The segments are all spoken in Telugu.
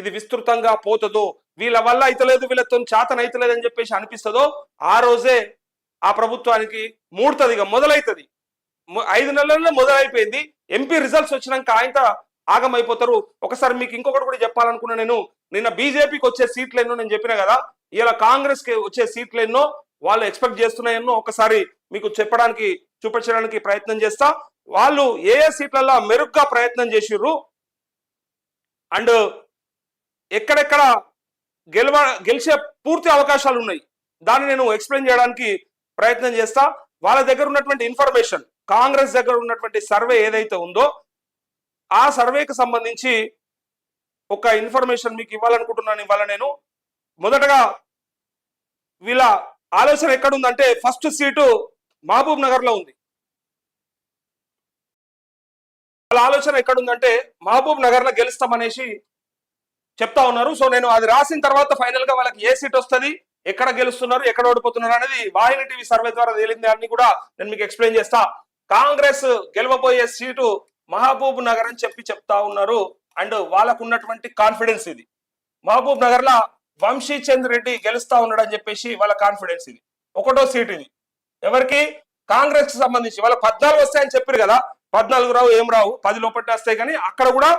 ఇది విస్తృతంగా పోతుందో వీళ్ళ వల్ల అయితలేదు వీళ్ళతో చేతన అయితలేదు అని చెప్పేసి అనిపిస్తుందో ఆ రోజే ఆ ప్రభుత్వానికి మూడుతుంది ఇక మొదలైతుంది. ఐదు నెలల్లో మొదలైపోయింది. ఎంపీ రిజల్ట్స్ వచ్చినాక ఆయన ఆగమైపోతారు. ఒకసారి మీకు ఇంకొకటి కూడా చెప్పాలనుకున్నా నేను. నిన్న బీజేపీకి వచ్చే సీట్లు ఎన్నో నేను చెప్పిన కదా ఇలా కాంగ్రెస్కి వచ్చే సీట్లు ఎన్నో వాళ్ళు ఎక్స్పెక్ట్ చేస్తున్నాయన్నో ఒకసారి మీకు చెప్పడానికి చూపించడానికి ప్రయత్నం చేస్తా. వాళ్ళు ఏ ఏ సీట్లలో మెరుగ్గా ప్రయత్నం చేసిర్రు? అండ్ ఎక్కడెక్కడ గెలవ గెలిచే పూర్తి అవకాశాలు ఉన్నాయి. దాన్ని నేను ఎక్స్ప్లెయిన్ చేయడానికి ప్రయత్నం చేస్తా. వాళ్ళ దగ్గర ఉన్నటువంటి ఇన్ఫర్మేషన్ కాంగ్రెస్ దగ్గర ఉన్నటువంటి సర్వే ఏదైతే ఉందో ఆ సర్వేకి సంబంధించి ఒక ఇన్ఫర్మేషన్ మీకు ఇవ్వాలనుకుంటున్నాను ఇవాళ నేను. మొదటగా వీళ్ళ ఆలోచన ఎక్కడుందంటే ఫస్ట్ సీటు మహబూబ్ నగర్లో ఉంది. వాళ్ళ ఆలోచన ఎక్కడుందంటే మహబూబ్ నగర్లో గెలుస్తామనేసి చెప్తా ఉన్నారు. సో నేను అది రాసిన తర్వాత ఫైనల్గా వాళ్ళకి ఏ సీట్ వస్తుంది ఎక్కడ గెలుస్తున్నారు ఎక్కడ ఓడిపోతున్నారు అనేది వాహిని టీవీ సర్వే ద్వారా తేలింది. అని కూడా నేను మీకు ఎక్స్ప్లెయిన్ చేస్తా. కాంగ్రెస్ గెలవబోయే సీటు మహబూబ్ నగర్ అని చెప్పి చెప్తా ఉన్నారు. అండ్ వాళ్ళకు ఉన్నటువంటి కాన్ఫిడెన్స్ ఇది. మహబూబ్ నగర్ లా వంశీ చంద్ రెడ్డి గెలుస్తా ఉన్నాడు అని చెప్పేసి వాళ్ళ కాన్ఫిడెన్స్ ఇది. ఒకటో సీట్ ఇది. ఎవరికి? కాంగ్రెస్కి సంబంధించి. వాళ్ళ పద్నాలుగు వస్తాయని చెప్పారు కదా. పద్నాలుగు రావు ఏం రావు? పది లోపల వస్తాయి కానీ అక్కడ కూడా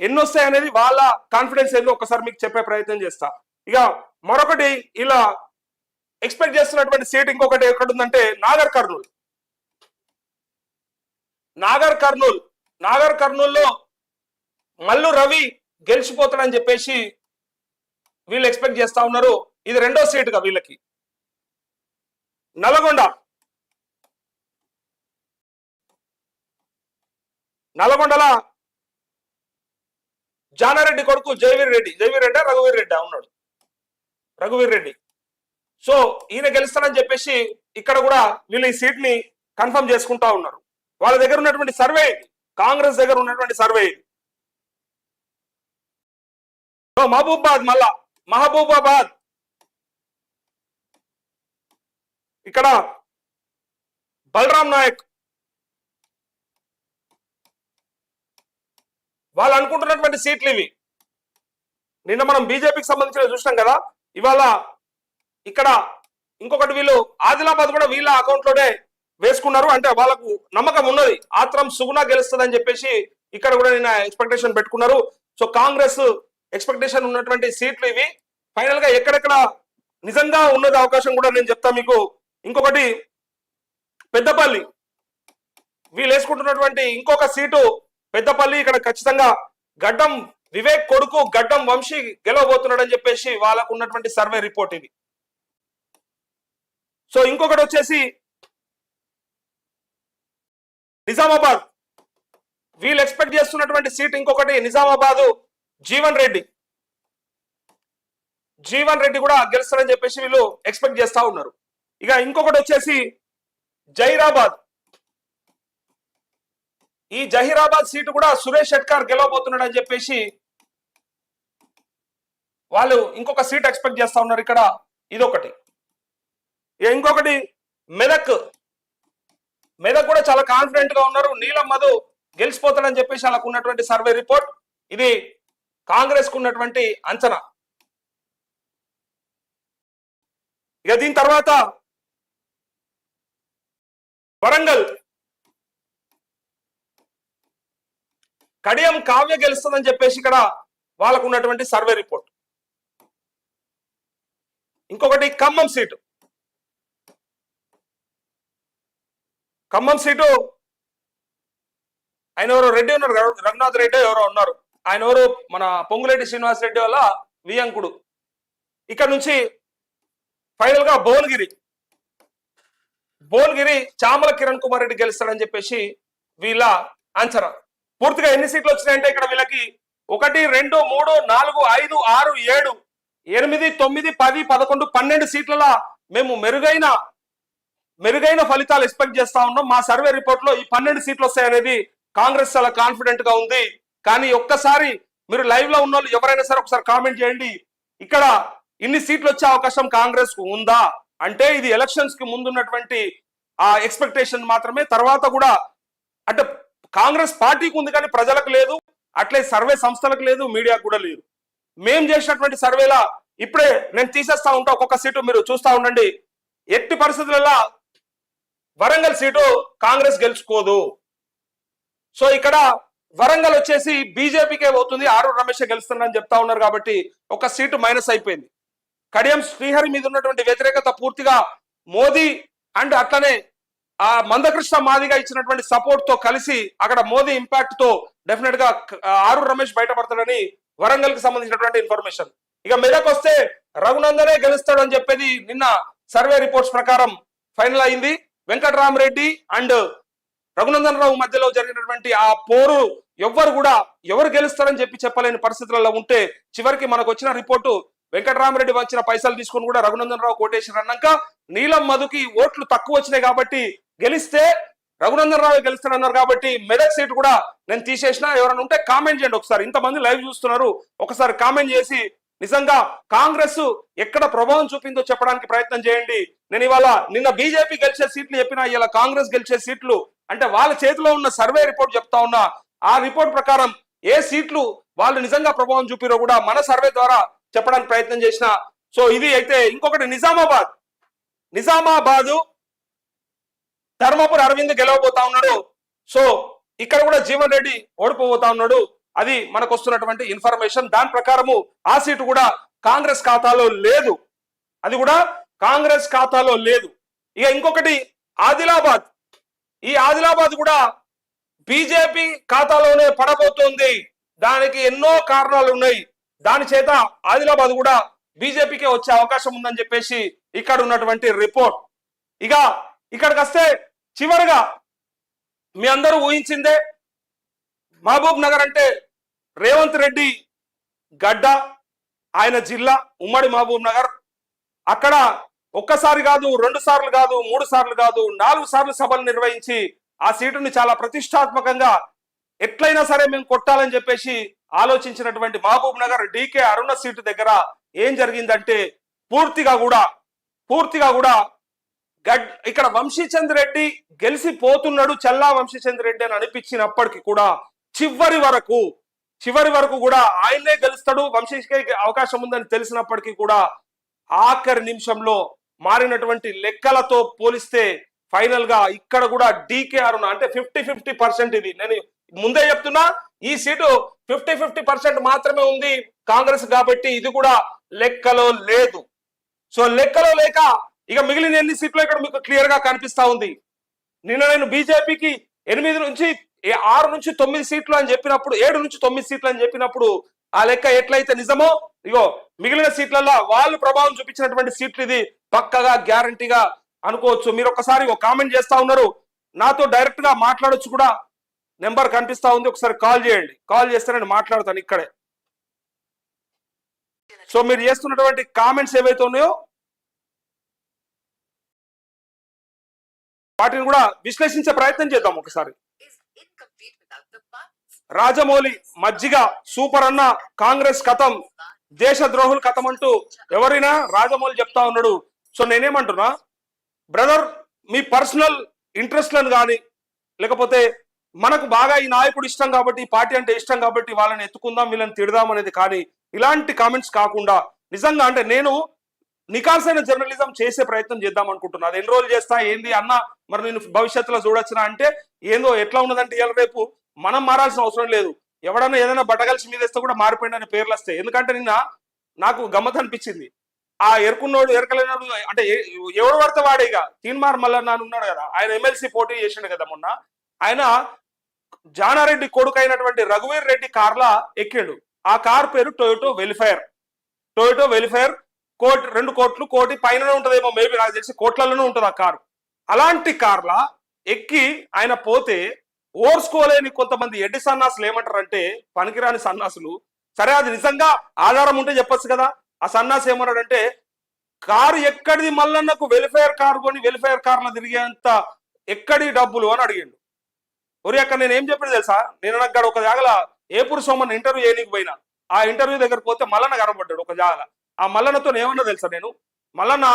ఎన్ని వస్తాయి అనేది వాళ్ళ కాన్ఫిడెన్స్ ఏందో ఒకసారి మీకు చెప్పే ప్రయత్నం చేస్తా. ఇక మరొకటి ఇలా ఎక్స్పెక్ట్ చేస్తున్నటువంటి సీట్ ఇంకొకటి ఎక్కడ ఉందంటే నాగర్ కర్నూల్. నాగర్ కర్నూల్ నాగర్ కర్నూల్లో మల్లు రవి గెలిచిపోతాడని చెప్పేసి వీళ్ళు ఎక్స్పెక్ట్ చేస్తా ఉన్నారు. ఇది రెండో సీటుగా వీళ్ళకి. నల్గొండ. నల్గొండల జానారెడ్డి కొడుకు జయవీర్ రెడ్డి. జయవీర్ రెడ్డి రఘువీర్ రెడ్డి ఉన్నాడు. రఘువీర్ రెడ్డి. సో ఈయన గెలుస్తానని చెప్పేసి ఇక్కడ కూడా వీళ్ళు ఈ సీట్ని కన్ఫర్మ్ చేసుకుంటా ఉన్నారు. వాళ్ళ దగ్గర ఉన్నటువంటి సర్వే ఇది. కాంగ్రెస్ దగ్గర ఉన్నటువంటి సర్వే ఇది. సో మహబూబాబాద్ మళ్ళా మహబూబాబాద్. ఇక్కడ బలరాం నాయక్ వాళ్ళు అనుకుంటున్నటువంటి సీట్లు ఇవి. నిన్న మనం బీజేపీకి సంబంధించిన చూసినాం కదా ఇవాళ ఇక్కడ ఇంకొకటి వీళ్ళు ఆదిలాబాద్ కూడా వీళ్ళ అకౌంట్లోనే వేసుకున్నారు. అంటే వాళ్ళకు నమ్మకం ఉన్నది. ఆత్రం సుగుణ గెలుస్తుందని చెప్పేసి ఇక్కడ కూడా నిన్న ఎక్స్పెక్టేషన్ పెట్టుకున్నారు. సో కాంగ్రెస్ ఎక్స్పెక్టేషన్ ఉన్నటువంటి సీట్లు ఇవి. ఫైనల్గా ఎక్కడెక్కడ నిజంగా ఉన్నది అవకాశం కూడా నేను చెప్తా మీకు. ఇంకొకటి పెద్దపల్లి. వీళ్ళు వేసుకుంటున్నటువంటి ఇంకొక సీటు పెద్దపల్లి ఇక్కడ ఖచ్చితంగా గడ్డం వివేక్ కొడుకు గడ్డం వంశీ గెలవబోతున్నాడని చెప్పేసి వాళ్ళకు ఉన్నటువంటి సర్వే రిపోర్ట్ ఇది. సో ఇంకొకటి వచ్చేసి నిజామాబాద్. వీళ్ళు ఎక్స్పెక్ట్ చేస్తున్నటువంటి సీట్ ఇంకొకటి నిజామాబాద్ జీవన్ రెడ్డి. జీవన్ రెడ్డి కూడా గెలుస్తారని చెప్పేసి వీళ్ళు ఎక్స్పెక్ట్ చేస్తా ఉన్నారు. ఇక ఇంకొకటి వచ్చేసి జైరాబాద్. ఈ జహీరాబాద్ సీటు కూడా సురేష్ షెట్కార్ గెలవబోతున్నాడు అని చెప్పేసి వాళ్ళు ఇంకొక సీట్ ఎక్స్పెక్ట్ చేస్తా ఉన్నారు ఇక్కడ. ఇదొకటి. ఇక ఇంకొకటి మెదక్. మెదక్ కూడా చాలా కాన్ఫిడెంట్గా ఉన్నారు. నీలం మధు గెలిచిపోతాడని చెప్పేసి వాళ్ళకు ఉన్నటువంటి సర్వే రిపోర్ట్ ఇది కాంగ్రెస్కు ఉన్నటువంటి అంచనా. ఇక దీని తర్వాత వరంగల్. కడియం కావ్య గెలుస్తుందని చెప్పేసి ఇక్కడ వాళ్ళకు ఉన్నటువంటి సర్వే రిపోర్ట్. ఇంకొకటి ఖమ్మం సీటు. ఖమ్మం సీటు ఆయన ఎవరో రెడ్డి ఉన్నారు రఘునాథ్ రెడ్డి ఎవరో ఉన్నారు. ఆయన ఎవరు? మన పొంగులేటి శ్రీనివాస్ రెడ్డి వల్ల వియంకుడు. ఇక్కడ నుంచి ఫైనల్గా భువనగిరి. భువనగిరి చామల కిరణ్ కుమార్ రెడ్డి గెలుస్తాడని చెప్పేసి వీళ్ళ అంచనా పూర్తిగా ఎన్ని సీట్లు వచ్చినాయంటే ఇక్కడ వీళ్ళకి ఒకటి రెండు మూడు నాలుగు ఐదు ఆరు ఏడు ఎనిమిది తొమ్మిది పది పదకొండు పన్నెండు సీట్లలో మేము మెరుగైన మెరుగైన ఫలితాలు ఎక్స్పెక్ట్ చేస్తా ఉన్నాం. మా సర్వే రిపోర్ట్లో ఈ పన్నెండు సీట్లు వస్తాయనేది కాంగ్రెస్ చాలా కాన్ఫిడెంట్గా ఉంది. కానీ ఒక్కసారి మీరు లైవ్లో ఉన్న వాళ్ళు ఎవరైనా సరే ఒకసారి కామెంట్ చేయండి. ఇక్కడ ఇన్ని సీట్లు వచ్చే అవకాశం కాంగ్రెస్కు ఉందా? అంటే ఇది ఎలక్షన్స్కి ముందున్నటువంటి ఆ ఎక్స్పెక్టేషన్ మాత్రమే. తర్వాత కూడా అంటే కాంగ్రెస్ పార్టీకి ఉంది కానీ ప్రజలకు లేదు అట్లే సర్వే సంస్థలకు లేదు మీడియాకు కూడా లేదు. మేం చేసినటువంటి సర్వేలా ఇప్పుడే నేను తీసేస్తా ఉంటా ఒక్కొక్క సీటు మీరు చూస్తా ఉండండి. ఎట్టి పరిస్థితులలో వరంగల్ సీటు కాంగ్రెస్ గెలుచుకోదు. సో ఇక్కడ వరంగల్ వచ్చేసి బీజేపీకే పోతుంది ఆరు రమేష్ గెలుస్తున్నారని చెప్తా ఉన్నారు కాబట్టి ఒక సీటు మైనస్ అయిపోయింది. కడియం శ్రీహరి మీద ఉన్నటువంటి వ్యతిరేకత పూర్తిగా మోదీ అండ్ అట్లనే ఆ మందకృష్ణ మాదిగా ఇచ్చినటువంటి సపోర్ట్తో కలిసి అక్కడ మోదీ ఇంపాక్ట్తో డెఫినెట్గా ఆరు రమేష్ బయటపడతాడని వరంగల్కి సంబంధించినటువంటి ఇన్ఫర్మేషన్ ఇక మెదక్ వస్తే రఘునందనే గెలుస్తాడు అని చెప్పేది నిన్న సర్వే రిపోర్ట్స్ ప్రకారం ఫైనల్ అయింది. వెంకటరామరెడ్డి అండ్ రఘునందన్ రావు మధ్యలో జరిగినటువంటి ఆ పోరు ఎవ్వరు కూడా ఎవరు గెలుస్తారని చెప్పి చెప్పలేని పరిస్థితులలో ఉంటే చివరికి మనకు వచ్చిన రిపోర్టు వెంకటరామరెడ్డి వచ్చిన పైసలు తీసుకొని కూడా రఘునందన్ రావు కోటేశ్వర అన్నాక నీలం మధుకి ఓట్లు తక్కువ వచ్చినాయి కాబట్టి గెలిస్తే రఘునందన్ రావు గెలుస్తానన్నారు కాబట్టి మెదక్ సీట్ కూడా నేను తీసేసిన. ఎవరైనా ఉంటే కామెంట్ చేయండి ఒకసారి. ఇంతమంది లైవ్ చూస్తున్నారు. ఒకసారి కామెంట్ చేసి నిజంగా కాంగ్రెస్ ఎక్కడ ప్రభావం చూపిందో చెప్పడానికి ప్రయత్నం చేయండి. నేను ఇవాళ నిన్న బీజేపీ గెలిచే సీట్లు చెప్పినా ఇలా కాంగ్రెస్ గెలిచే సీట్లు అంటే వాళ్ళ చేతిలో ఉన్న సర్వే రిపోర్ట్ చెప్తా ఉన్నా ఆ రిపోర్ట్ ప్రకారం ఏ సీట్లు వాళ్ళు నిజంగా ప్రభావం చూపిరో కూడా మన సర్వే ద్వారా చెప్పడానికి ప్రయత్నం చేసిన. సో ఇది అయితే ఇంకొకటి నిజామాబాద్. నిజామాబాదు ధర్మపురి అరవింద్ గెలవబోతా ఉన్నాడు. సో ఇక్కడ కూడా జీవన్ రెడ్డి ఓడిపోబోతా ఉన్నాడు. అది మనకు వస్తున్నటువంటి ఇన్ఫర్మేషన్. దాని ప్రకారము ఆ సీటు కూడా కాంగ్రెస్ ఖాతాలో లేదు. అది కూడా కాంగ్రెస్ ఖాతాలో లేదు. ఇక ఇంకొకటి ఆదిలాబాద్. ఈ ఆదిలాబాద్ కూడా బీజేపీ ఖాతాలోనే పడబోతోంది. దానికి ఎన్నో కారణాలు ఉన్నాయి. దాని చేత ఆదిలాబాద్ కూడా బీజేపీకే వచ్చే అవకాశం ఉందని చెప్పేసి ఇక్కడ ఉన్నటువంటి రిపోర్ట్. ఇక ఇక్కడికి వస్తే చివరిగా మీ అందరూ ఊహించిందే మహబూబ్ నగర్ అంటే రేవంత్ రెడ్డి గడ్డ ఆయన జిల్లా ఉమ్మడి మహబూబ్ నగర్. అక్కడ ఒక్కసారి కాదు రెండు సార్లు కాదు మూడు సార్లు కాదు నాలుగు సార్లు సభలు నిర్వహించి ఆ సీటుని చాలా ప్రతిష్టాత్మకంగా ఎట్లయినా సరే మేము కొట్టాలని చెప్పేసి ఆలోచించినటువంటి మహబూబ్ నగర్ డీకే అరుణ సీటు దగ్గర ఏం జరిగిందంటే పూర్తిగా కూడా పూర్తిగా కూడా గడ్ ఇక్కడ వంశీచంద్ రెడ్డి గెలిసిపోతున్నాడు చల్లా వంశీచంద్ రెడ్డి అని అనిపించినప్పటికీ కూడా చివరి వరకు చివరి వరకు కూడా ఆయనే గెలుస్తాడు. వంశీకి అవకాశం ఉందని తెలిసినప్పటికీ కూడా ఆఖరి నిమిషంలో మారినటువంటి లెక్కలతో పోలిస్తే ఫైనల్గా ఇక్కడ కూడా డీకేఆర్ అరుణ అంటే ఫిఫ్టీ ఫిఫ్టీ పర్సెంట్ ఇది. నేను ముందే చెప్తున్నా ఈ సీటు ఫిఫ్టీ ఫిఫ్టీ పర్సెంట్ మాత్రమే ఉంది కాంగ్రెస్ కాబట్టి ఇది కూడా లెక్కలో లేదు. సో లెక్కలో లేక ఇక మిగిలిన ఎన్ని సీట్లు ఇక్కడ మీకు క్లియర్గా కనిపిస్తా ఉంది? నిన్న నేను బీజేపీకి ఎనిమిది నుంచి ఏ- ఆరు నుంచి తొమ్మిది సీట్లు అని చెప్పినప్పుడు ఏడు నుంచి తొమ్మిది సీట్లు అని చెప్పినప్పుడు ఆ లెక్క ఎట్లయితే నిజమో ఇగో మిగిలిన సీట్లలో వాళ్ళు ప్రభావం చూపించినటువంటి సీట్లు ఇది పక్కగా గ్యారంటీగా అనుకోవచ్చు. మీరు ఒకసారి ఒక కామెంట్ చేస్తా ఉన్నారు. నాతో డైరెక్ట్గా మాట్లాడొచ్చు కూడా. నెంబర్ కనిపిస్తా ఉంది. ఒకసారి కాల్ చేయండి. కాల్ చేస్తే నేను మాట్లాడతాను ఇక్కడే. సో మీరు చేస్తున్నటువంటి కామెంట్స్ ఏవైతే ఉన్నాయో వాటిని కూడా విశ్లేషించే ప్రయత్నం చేద్దాం ఒకసారి. రాజమౌళి మజ్జిగ సూపర్ అన్న కాంగ్రెస్ కథం దేశ ద్రోహులు కథం అంటూ ఎవరైనా రాజమౌళి చెప్తా ఉన్నాడు. సో నేనేమంటున్నా బ్రదర్ మీ పర్సనల్ ఇంట్రెస్ట్లను కానీ లేకపోతే మనకు బాగా ఈ నాయకుడు ఇష్టం కాబట్టి ఈ పార్టీ అంటే ఇష్టం కాబట్టి వాళ్ళని ఎత్తుకుందాం వీళ్ళని తిడదాం అనేది కానీ ఇలాంటి కామెంట్స్ కాకుండా నిజంగా అంటే నేను నికాల్సైన జర్నలిజం చేసే ప్రయత్నం చేద్దాం అనుకుంటున్నా. అది రోజులు చేస్తా ఏంది అన్న మరి నేను భవిష్యత్తులో చూడొచ్చునా అంటే ఏందో ఎట్లా ఉన్నదంటే ఇవాళ రేపు మనం మారాల్సిన అవసరం లేదు. ఎవడన్నా ఏదైనా బట్టగలిసి మీద వేస్తే కూడా మారిపోయింది అనే పేర్లు వస్తాయి. ఎందుకంటే నిన్న నాకు గమ్మత్ అనిపించింది. ఆ ఎరుకున్నోడు ఎరకలేనోడు అంటే ఎవడు పడితే వాడే ఇక. తీన్మార్ మల్లన్న ఉన్నాడు కదా. ఆయన ఎమ్మెల్సీ పోటీ చేసిండు కదా మొన్న. ఆయన జానారెడ్డి కొడుకు అయినటువంటి రఘువీర్ రెడ్డి కార్లా ఎక్కాడు. ఆ కార్ పేరు టొయోటో వెల్ఫేర్ టొయోటో వెల్ఫేర్ కోటి రెండు కోట్లు కోటి పైన ఉంటదేమో మేబీ నాకు తెలిసి కోట్లలోనే ఉంటుంది ఆ కారు. అలాంటి కార్ల ఎక్కి ఆయన పోతే ఓర్చుకోలేని కొంతమంది ఎడ్డి సన్నాసులు ఏమంటారంటే పనికిరాని సన్నాసులు సరే అది నిజంగా ఆధారం ఉంటే చెప్పొచ్చు కదా. ఆ సన్నాసి ఏమన్నాడంటే కారు ఎక్కడిది మల్లన్నకు వెల్ఫేర్ కారు కొని వెల్ఫేర్ కార్లో తిరిగేంత ఎక్కడి డబ్బులు అని అడిగిండు. ఒరి అక్కడ నేను ఏం చెప్పాడు తెలుసా? నేను అక్కడ ఒక జాగల ఏపూరు సోమన్ ఇంటర్వ్యూ చేయడానికి పోయినా. ఆ ఇంటర్వ్యూ దగ్గర పోతే మల్లన్న కనబడ్డాడు ఒక జాగల. ఆ మల్లన్నతో ఏమన్నా తెలుసా నేను? మల్లన్న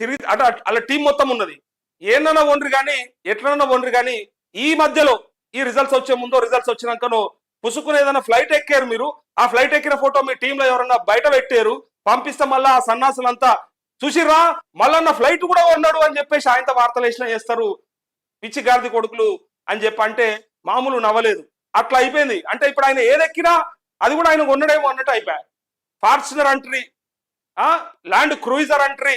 తిరిగి అట అలా టీం మొత్తం ఉన్నది. ఏందన్నా ఒండ్రి కానీ ఎట్లన్నా ఒండ్రి కానీ ఈ మధ్యలో ఈ రిజల్ట్స్ వచ్చే ముందో రిజల్ట్స్ వచ్చినాకనో పుసుకుని ఏదైనా ఫ్లైట్ ఎక్కారు మీరు. ఆ ఫ్లైట్ ఎక్కిన ఫోటో మీ టీంలో ఎవరన్నా బయట పెట్టారు? పంపిస్తే మళ్ళా ఆ సన్నాసులంతా చూసిర్రా మళ్ళన్న ఫ్లైట్ కూడా ఉన్నాడు అని చెప్పేసి ఆయనతో వార్తలు వేసినా చేస్తారు. పిచ్చి గారిది కొడుకులు అని చెప్పి అంటే మామూలు నవ్వలేదు. అట్లా అయిపోయింది. అంటే ఇప్పుడు ఆయన ఏదెక్కినా అది కూడా ఆయన కొనడేమో అన్నట్టు అయిపోయాయి Fortuner entry land cruiser entry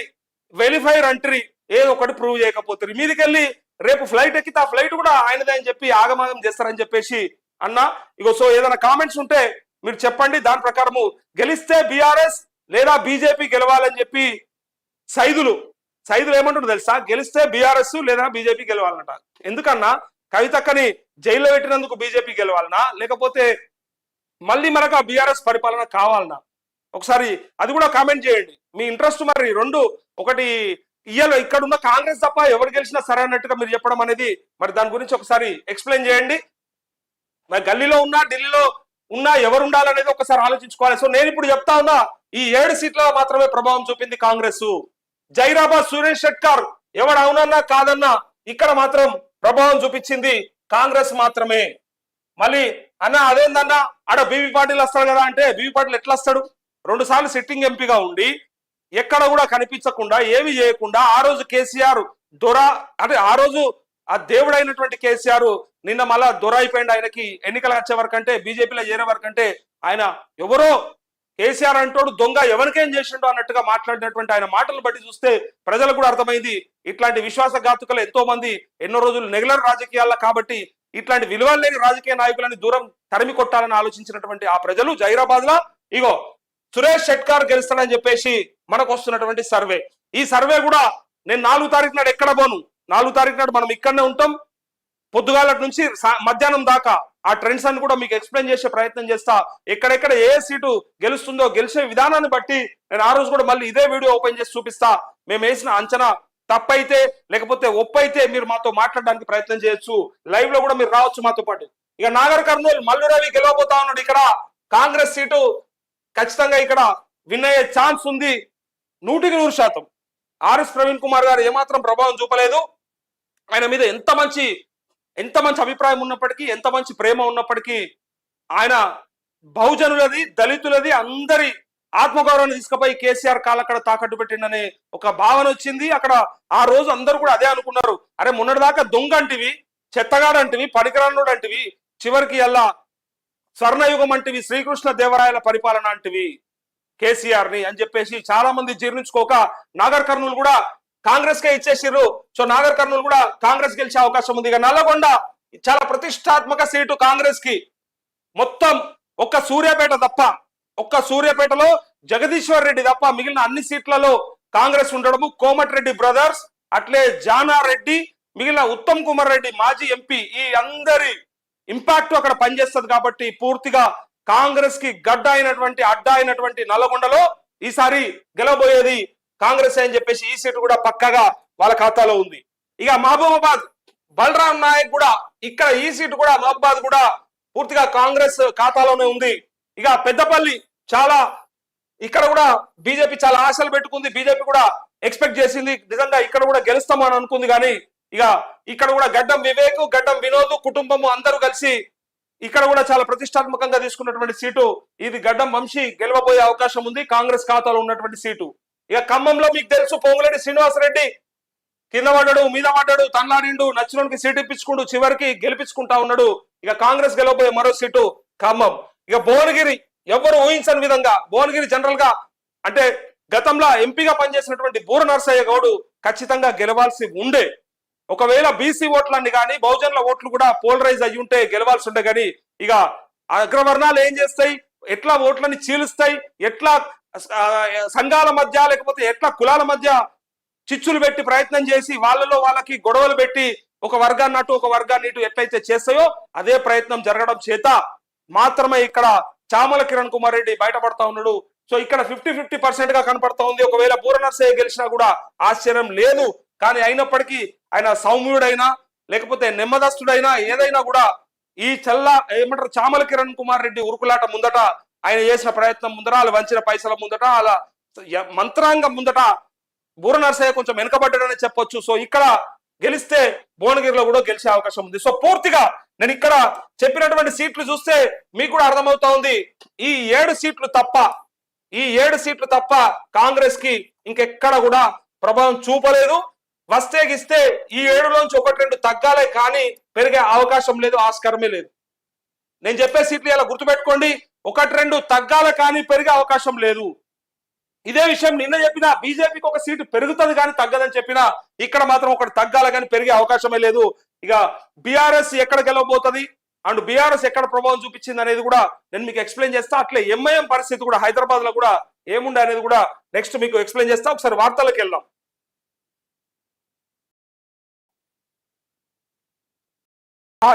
Vellfire entry ఏదో ఒకటి ప్రూవ్ చేయకపోతారు. మీదికెళ్ళి రేపు ఫ్లైట్ ఎక్కితే ఆ ఫ్లైట్ కూడా ఆయనదే అని చెప్పి ఆగమాగం చేస్తారని చెప్పేసి అన్న. ఇగో సో ఏదైనా కామెంట్స్ ఉంటే మీరు చెప్పండి. దాని ప్రకారము గెలిస్తే బీఆర్ఎస్ లేదా బీజేపీ గెలవాలని చెప్పి సైదులు సైదులు ఏమంటారు తెలుసా? గెలిస్తే బీఆర్ఎస్ లేదా బీజేపీ గెలవాలన్నట ఎందుకన్నా? కవితక్కని జైల్లో పెట్టినందుకు బీజేపీ గెలవాలనా? లేకపోతే మళ్ళీ మనకు ఆ బీఆర్ఎస్ పరిపాలన కావాలనా? ఒకసారి అది కూడా కామెంట్ చేయండి. మీ ఇంట్రెస్ట్ మరి రెండు ఒకటి ఇయ్యాల ఇక్కడ ఉన్న కాంగ్రెస్ తప్ప ఎవరు గెలిచినా సరే అన్నట్టుగా మీరు చెప్పడం అనేది మరి దాని గురించి ఒకసారి ఎక్స్ప్లెయిన్ చేయండి. మరి గల్లీలో ఉన్నా ఢిల్లీలో ఉన్నా ఎవరు ఉండాలనేది ఒకసారి ఆలోచించుకోవాలి. సో నేను ఇప్పుడు చెప్తా ఉన్నా ఈ ఏడు సీట్ల మాత్రమే ప్రభావం చూపింది కాంగ్రెస్ జైరాబాద్ సురేష్ షెట్కర్ ఎవడు అవునన్నా కాదన్నా ఇక్కడ మాత్రం ప్రభావం చూపించింది కాంగ్రెస్ మాత్రమే. మళ్ళీ అన్న అదేందన్నా ఆడ బీవీ పాటిల్ వస్తాడు కదా అంటే బీవీ పాటిల్ ఎట్లా వస్తాడు రెండు సార్లు సిట్టింగ్ ఎంపీగా ఉండి ఎక్కడ కూడా కనిపించకుండా ఏమి చేయకుండా ఆ రోజు కేసీఆర్ దొర అంటే ఆ రోజు ఆ దేవుడైనటువంటి కేసీఆర్ నిన్న మళ్ళా దొర అయిపోయింది ఆయనకి ఎన్నికలు వచ్చే వరకు అంటే బీజేపీలో చేరే వరకు అంటే ఆయన ఎవరో కేసీఆర్ అంటోడు దొంగ ఎవరికేం చేసిండో అన్నట్టుగా మాట్లాడినటువంటి ఆయన మాటలు బట్టి చూస్తే ప్రజలకు కూడా అర్థమైంది ఇట్లాంటి విశ్వాసఘాతుకలు ఎంతో మంది ఎన్నో రోజులు నెగ్యులర్ రాజకీయాల్లో కాబట్టి ఇట్లాంటి విలువలు లేని రాజకీయ నాయకులని దూరం తరిమి కొట్టాలని ఆలోచించినటువంటి ఆ ప్రజలు జైరాబాద్లో ఇగో సురేష్ షెట్కార్ గెలుస్తాడని చెప్పేసి మనకు వస్తున్నటువంటి సర్వే. ఈ సర్వే కూడా నేను నాలుగు తారీఖు నాడు ఎక్కడ పోను? నాలుగు తారీఖు నాడు మనం ఇక్కడనే ఉంటాం. పొద్దుగాల నుంచి మధ్యాహ్నం దాకా ఆ ట్రెండ్స్ అన్ని కూడా మీకు ఎక్స్ప్లెయిన్ చేసే ప్రయత్నం చేస్తా. ఎక్కడెక్కడ ఏ సీటు గెలుస్తుందో గెలిచే విధానాన్ని బట్టి నేను ఆ రోజు కూడా మళ్ళీ ఇదే వీడియో ఓపెన్ చేసి చూపిస్తా. మేము వేసిన అంచనా తప్పైతే లేకపోతే ఒప్పైతే మీరు మాతో మాట్లాడడానికి ప్రయత్నం చేయొచ్చు. లైవ్లో కూడా మీరు రావచ్చు మాతో పాటు. ఇక నాగర్ కర్నూలు మల్లు రవి గెలవబోతా ఉన్నాడు ఇక్కడ. కాంగ్రెస్ సీటు ఖచ్చితంగా ఇక్కడ విన్ అయ్యే ఛాన్స్ ఉంది. నూటికి నూరు శాతం. ఆర్ఎస్ ప్రవీణ్ కుమార్ గారు ఏమాత్రం ప్రభావం చూపలేదు. ఆయన మీద ఎంత మంచి ఎంత మంచి అభిప్రాయం ఉన్నప్పటికీ ఎంత మంచి ప్రేమ ఉన్నప్పటికీ ఆయన బహుజనులది దళితులది అందరి ఆత్మగౌరవాన్ని తీసుకుపోయి కేసీఆర్ కాళ్ళక్కడ తాకట్టు పెట్టిండనే ఒక భావన వచ్చింది. అక్కడ ఆ రోజు అందరూ కూడా అదే అనుకున్నారు. అరే మొన్నటిదాకా దొంగ అంటివి చెత్తగాడంటివి పనికిరానుడు అంటివి. చివరికి అల్లా స్వర్ణయుగం అంటివి శ్రీకృష్ణ దేవరాయల పరిపాలన అంటివి కేసీఆర్ని అని చెప్పేసి చాలా మంది జీర్ణించుకోక నాగర్ కర్నూలు కూడా కాంగ్రెస్ కే ఇచ్చేసిర్రు. సో నాగర్ కర్నూలు కూడా కాంగ్రెస్ గెలిచే అవకాశం ఉంది. ఇక నల్లగొండ చాలా ప్రతిష్టాత్మక సీటు కాంగ్రెస్కి మొత్తం ఒక్క సూర్యాపేట తప్ప ఒక్క సూర్యాపేటలో జగదీశ్వర్ రెడ్డి తప్ప మిగిలిన అన్ని సీట్లలో కాంగ్రెస్ ఉండడము. కోమటిరెడ్డి బ్రదర్స్ అట్లే జానారెడ్డి మిగిలిన ఉత్తమ్ కుమార్ రెడ్డి మాజీ ఎంపీ ఈ అందరి ఇంపాక్ట్ అక్కడ పనిచేస్తుంది కాబట్టి పూర్తిగా కాంగ్రెస్కి గడ్డ అయినటువంటి అడ్డ అయినటువంటి నల్లగొండలో ఈసారి గెలవబోయేది కాంగ్రెస్ అని చెప్పేసి ఈ సీటు కూడా పక్కగా వాళ్ళ ఖాతాలో ఉంది. ఇక మహబూబాబాద్ బలరాం నాయక్ కూడా ఇక్కడ ఈ సీటు కూడా మహబూబాద్ కూడా పూర్తిగా కాంగ్రెస్ ఖాతాలోనే ఉంది. ఇక పెద్దపల్లి చాలా ఇక్కడ కూడా బీజేపీ చాలా ఆశలు పెట్టుకుంది. బీజేపీ కూడా ఎక్స్పెక్ట్ చేసింది నిజంగా ఇక్కడ కూడా గెలుస్తామని అనుకుంది కానీ ఇక ఇక్కడ కూడా గడ్డం వివేక్ గడ్డం వినోద్ కుటుంబము అందరూ కలిసి ఇక్కడ కూడా చాలా ప్రతిష్టాత్మకంగా తీసుకున్నటువంటి సీటు. ఇది గడ్డం వంశీ గెలవబోయే అవకాశం ఉంది. కాంగ్రెస్ ఖాతాలో ఉన్నటువంటి సీటు. ఇక ఖమ్మంలో మీకు తెలుసు పొంగులేటి శ్రీనివాసరెడ్డి కింద పడ్డాడు మీద పడ్డాడు తన్లాడిండు నచ్చినోడికి సీటు ఇప్పించుకుంటూ చివరికి గెలిపించుకుంటా ఉన్నాడు. ఇక కాంగ్రెస్ గెలవబోయే మరో సీటు ఖమ్మం. ఇక భువనగిరి ఎవరు ఊహించని విధంగా భువనగిరి జనరల్గా అంటే గతంలో ఎంపీగా పనిచేసినటువంటి బూర నరసయ్య గౌడు ఖచ్చితంగా గెలవాల్సి ఉండే. ఒకవేళ బీసీ ఓట్లన్నీ కానీ బహుజనుల ఓట్లు కూడా పోలరైజ్ అయ్యి ఉంటే గెలవాల్సి ఉండే కానీ ఇక అగ్రవర్ణాలు ఏం చేస్తాయి? ఎట్లా ఓట్లని చీలుస్తాయి? ఎట్లా సంఘాల మధ్య లేకపోతే ఎట్లా కులాల మధ్య చిచ్చులు పెట్టి ప్రయత్నం చేసి వాళ్ళలో వాళ్ళకి గొడవలు పెట్టి ఒక వర్గాన్ని అటు ఒక వర్గాన్ని ఇటు ఎట్లయితే చేస్తాయో అదే ప్రయత్నం జరగడం చేత మాత్రమే ఇక్కడ చామల కిరణ్ కుమార్ రెడ్డి బయటపడతా ఉన్నాడు. సో ఇక్కడ ఫిఫ్టీ ఫిఫ్టీ పర్సెంట్గా కనపడతా ఉంది. ఒకవేళ పూర నర్సయ్య గెలిచినా కూడా ఆశ్చర్యం లేదు. కానీ అయినప్పటికీ ఆయన సౌమ్యుడైనా లేకపోతే నెమ్మదస్తుడైనా ఏదైనా కూడా ఈ చల్ల ఏమంటారు చామల కిరణ్ కుమార్ రెడ్డి ఉరుకులాట ముందట ఆయన చేసిన ప్రయత్నం ముందట అలా వంచిన పైసల ముందట అలా మంత్రాంగం ముందట బూర నర్సయ్య కొంచెం వెనుకబడ్డాడని చెప్పొచ్చు. సో ఇక్కడ గెలిస్తే భువనగిరిలో కూడా గెలిచే అవకాశం ఉంది. సో పూర్తిగా నేను ఇక్కడ చెప్పినటువంటి సీట్లు చూస్తే మీకు కూడా అర్థమవుతా ఉంది. ఈ ఏడు సీట్లు తప్ప ఈ ఏడు సీట్లు తప్ప కాంగ్రెస్కి ఇంకెక్కడ కూడా ప్రభావం చూపలేదు. వస్తే గిస్తే ఈ ఏడులోంచి ఒకటి రెండు తగ్గాలే కానీ పెరిగే అవకాశం లేదు ఆస్కారమే లేదు. నేను చెప్పే సీట్లు ఇలా గుర్తుపెట్టుకోండి. ఒకటి రెండు తగ్గాల కానీ పెరిగే అవకాశం లేదు. ఇదే విషయం నిన్న చెప్పిన బీజేపీకి ఒక సీటు పెరుగుతుంది కానీ తగ్గదని చెప్పిన ఇక్కడ మాత్రం ఒకటి తగ్గాల కానీ పెరిగే అవకాశమే లేదు. ఇక బీఆర్ఎస్ ఎక్కడ గెలవబోతుంది? అండ్ బీఆర్ఎస్ ఎక్కడ ప్రభావం చూపించింది అనేది కూడా నేను మీకు ఎక్స్ప్లెయిన్ చేస్తా. అట్లే ఎంఐఎం పరిస్థితి కూడా హైదరాబాద్లో కూడా ఏముండే అనేది కూడా నెక్స్ట్ మీకు ఎక్స్ప్లెయిన్ చేస్తా. ఒకసారి వార్తలకు వెళ్దాం.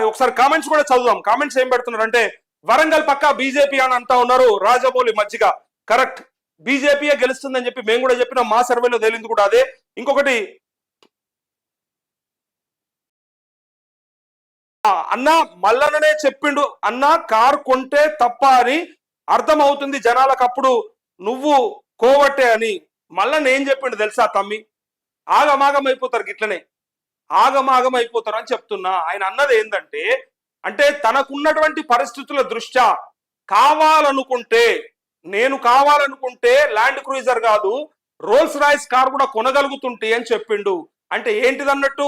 ఒకసారి కామెంట్స్ కూడా చదువుదాం. కామెంట్స్ ఏం పెడుతున్నారు అంటే వరంగల్ పక్క బీజేపీ అని అంటా ఉన్నారు రాజమౌళి మజ్జిగ. కరెక్ట్ బీజేపీయే గెలుస్తుందని చెప్పి మేము కూడా చెప్పిన మా సర్వేలో తేలింది కూడా అదే. ఇంకొకటి అన్న మల్లననే చెప్పిండు. అన్న కార్ కొంటే తప్ప అని అర్థమవుతుంది జనాలకు అప్పుడు. నువ్వు కోవట్టే అని. మల్లన్న ఏం చెప్పిండు తెలుసా తమ్మి? ఆగమాగం అయిపోతారు గిట్లనే. ఆగమాగం అయిపోతారు అని చెప్తున్నా. ఆయన అన్నది ఏంటంటే అంటే తనకున్నటువంటి పరిస్థితుల దృష్ట్యా కావాలనుకుంటే నేను కావాలనుకుంటే ల్యాండ్ క్రూజర్ కాదు రోల్స్ రాయిస్ కార్ కూడా కొనగలుగుతుంటే అని చెప్పిండు. అంటే ఏంటిదన్నట్టు?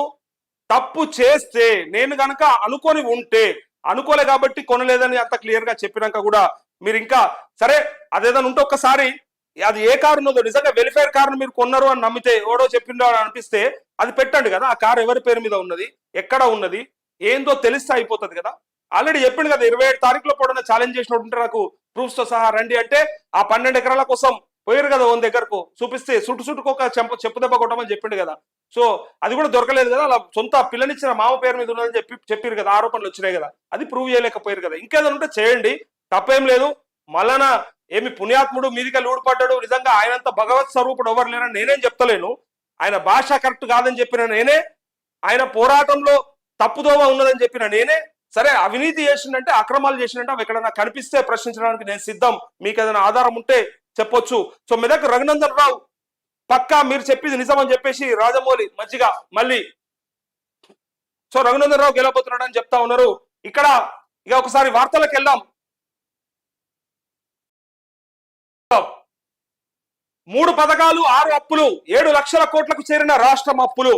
తప్పు చేస్తే నేను గనక అనుకొని ఉంటే అనుకోలే కాబట్టి కొనలేదని అంత క్లియర్గా చెప్పినాక కూడా మీరు ఇంకా సరే అదేదైనా ఉంటే ఒక్కసారి అది ఏ కారు ఉన్నదో నిజంగా వెల్ఫేర్ కారును మీరు కొన్నారు అని నమ్మితే ఓడో చెప్పిండో అని అనిపిస్తే అది పెట్టండి కదా. ఆ కారు ఎవరి పేరు మీద ఉన్నది ఎక్కడ ఉన్నది ఏందో తెలిస్తే అయిపోతుంది కదా. ఆల్రెడీ చెప్పిండు కదా ఇరవై ఏడు తారీఖులో పొడన ఛాలెంజ్ చేసినట్టుంటే నాకు ప్రూఫ్స్తో సహా రండి అంటే ఆ పన్నెండు ఎకరాల కోసం పోయారు కదా ఓన్ దగ్గరకు చూపిస్తే సుట్టు సుట్టుకు చెంప చెప్పు దెబ్బ కొట్టమని చెప్పిండు కదా. సో అది కూడా దొరకలేదు కదా అలా సొంత పిల్లనిచ్చిన మామ పేరు మీద ఉన్నదని చెప్పి చెప్పారు కదా ఆరోపణలు వచ్చినాయి కదా. అది ప్రూవ్ చేయలేకపోయారు కదా. ఇంకేదైనా ఉంటే చేయండి తప్పేం లేదు. మళ్ళా ఏమి పుణ్యాత్ముడు మీదిగా లూడిపడ్డాడు నిజంగా ఆయనంత భగవత్ స్వరూపుడు ఎవరు లేరని నేనేం చెప్తలేను. ఆయన భాష కరెక్ట్ కాదని చెప్పిన నేనే. ఆయన పోరాటంలో తప్పుదోవ ఉన్నదని చెప్పిన నేనే. సరే అవినీతి చేసిందంటే అక్రమాలు చేసిందంటే అవి ఎక్కడైనా కనిపిస్తే ప్రశ్నించడానికి నేను సిద్ధం. మీకు ఏదైనా ఆధారం ఉంటే చెప్పొచ్చు. సో మెదక్ రఘునందన్ రావు పక్కా మీరు చెప్పింది నిజం అని చెప్పేసి రాజమౌళి మజ్జిగ మళ్ళీ సో రఘునందన్ రావు గెలవబోతున్నాడు అని చెప్తా ఉన్నారు. ఇక్కడ ఇక ఒకసారి వార్తలకు వెళ్దాం. మూడు పథకాలు ఆరు అప్పులు ఏడు లక్షల కోట్లకు చేరిన రాష్ట్రం అప్పులు.